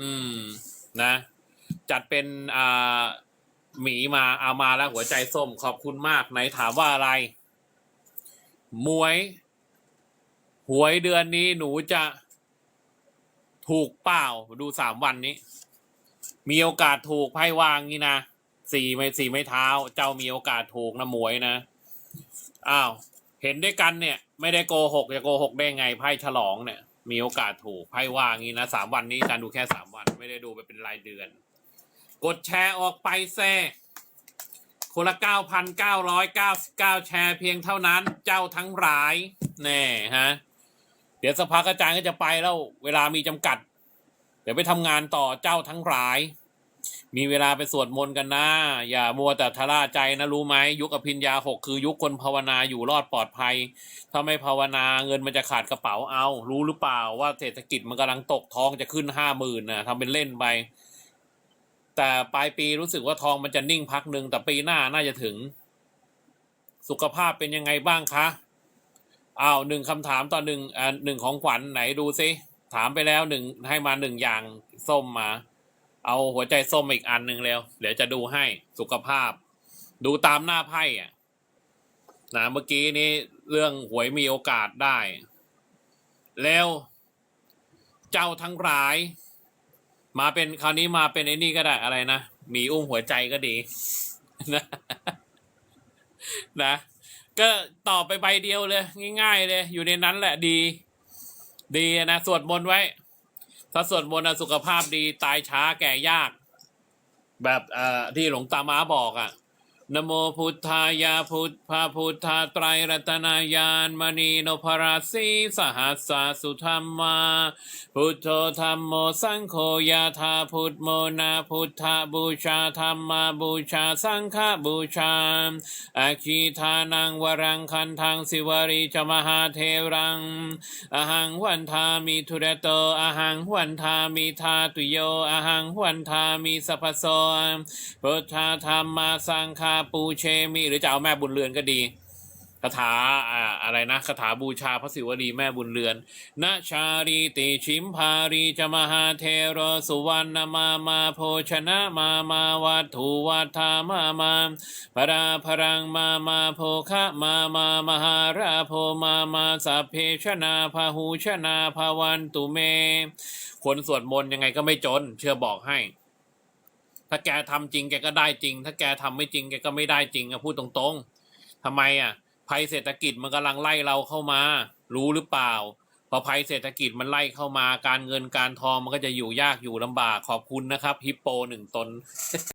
อืม นะ จัดเป็นอ่าหมีมาเอามาแล้วหัวใจส้มขอบคุณมากไหนถามว่าอะไร มวย หวยเดือนนี้หนูจะถูกเปล่าดูสามวันนี้ มีโอกาสถูกไพ่วางนี่นะสี่ไม่สี่ไม่เท้า เจ้ามีโอกาสถูกนะมวยนะอ้าวเห็นด้วยกันเนี่ย ไม่ได้โกหกจะโกหกได้ไงไพ่ฉลองเนี่ย มีโอกาสถูกไพ่ว่างนี้นะสามวันนี้การดูแค่สามวัน ไม่ได้ดูไปเป็นรายเดือน กดแชร์ออกไปแซ่คนละเก้าพันเก้าร้อยเก้าสิบเก้าแชร์เพียงเท่านั้นเจ้าทั้งหลาย แน่ฮะ เดี๋ยวสักพักอาจารย์ก็จะไปแล้ว เวลามีจำกัด เดี๋ยวไปทำงานต่อเจ้าทั้งหลาย มีเวลาไปสวดมนต์กันนะ อย่ามัวแต่ทะล่าใจนะรู้ไหมยุคอภิญญาหกคือยุคคนภาวนาอยู่รอดปลอดภัย ถ้าไม่ภาวนาเงินมันจะขาดกระเป๋าเอา รู้หรือเปล่าว่าเศรษฐกิจมันกำลังตกทองจะขึ้นห้าหมื่นนะทำเป็นเล่นไป แต่ปลายปีรู้สึกว่าทองมันจะนิ่งพักหนึ่งแต่ปีหน้าน่าจะถึง สุขภาพเป็นยังไงบ้างคะอ้าวหนึ่งคำถามต่อหนึ่งอ่าหนึ่งของขวัญไหนดูซิถามไปแล้วหนึ่งให้มาหนึ่งอย่างส้มมา เอาหัวใจส้มอีกอันหนึ่งเร็ว เดี๋ยวจะดูให้สุขภาพ ดูตามหน้าไพ่อะนะเมื่อกี้นี้เรื่องหวยมีโอกาสได้ แล้ว เจ้าทั้งหลาย มาเป็นคราวนี้มาเป็นไอ้นี่ก็ได้อะไรนะมีอุ้มหัวใจก็ดีนะนะก็ตอบไปใบเดียวเลย ง่าย ๆ เลย อยู่ในนั้นแหละดี ดีนะ สวดมนต์ไว้ ถ้าสวดมนต์นะสุขภาพดีตายช้าแก่ยาก แบบเอ่อที่หลวงตามาบอกอะ่ะ นโมพุทธายาพุทธพาพุทธาไตรรัตนายานมณีนภราสีสหัสสาสุธรรมา พุทโธธรรมโมสังโฆยาธาพุทโมนาพุทธบูชาธรรมาบูชาสังฆบูชาอาคีทานังวรังคันทังสิวรีจมหาเทรังอหังวันทามิทุระโตอหังวันทามิทาตุโยอหังวันทามิสัพพโสพุทธาธรรมาสังฆาปูเชมิหรือจะเอาแม่บุญเรือนก็ดีคาถาอ่าอะไรนะคาถาบูชาพระศิวลีแม่บุญเรือนนาชารีติชิมพารีจมหาเทโรสุวรรณมามาโภชนะมามาวัตถุวัฏามามาพราพรังมามาโภคะมามามหาราโพมามาสัพเพชนาพาหูชนาภาวันตุเม คนสวดมนต์ยังไงก็ไม่จน เชื่อบอกให้ ถ้าแกทำจริงแกก็ได้จริง ถ้าแกทำไม่จริงแกก็ไม่ได้จริงอะพูดตรงๆทำไมอะภัยเศรษฐกิจมันกำลังไล่เราเข้ามา รู้หรือเปล่าพอภัยเศรษฐกิจมันไล่เข้ามาการเงินการทองมันก็จะอยู่ยากอยู่ลำบากขอบคุณนะครับฮิปโปหนึ่งตน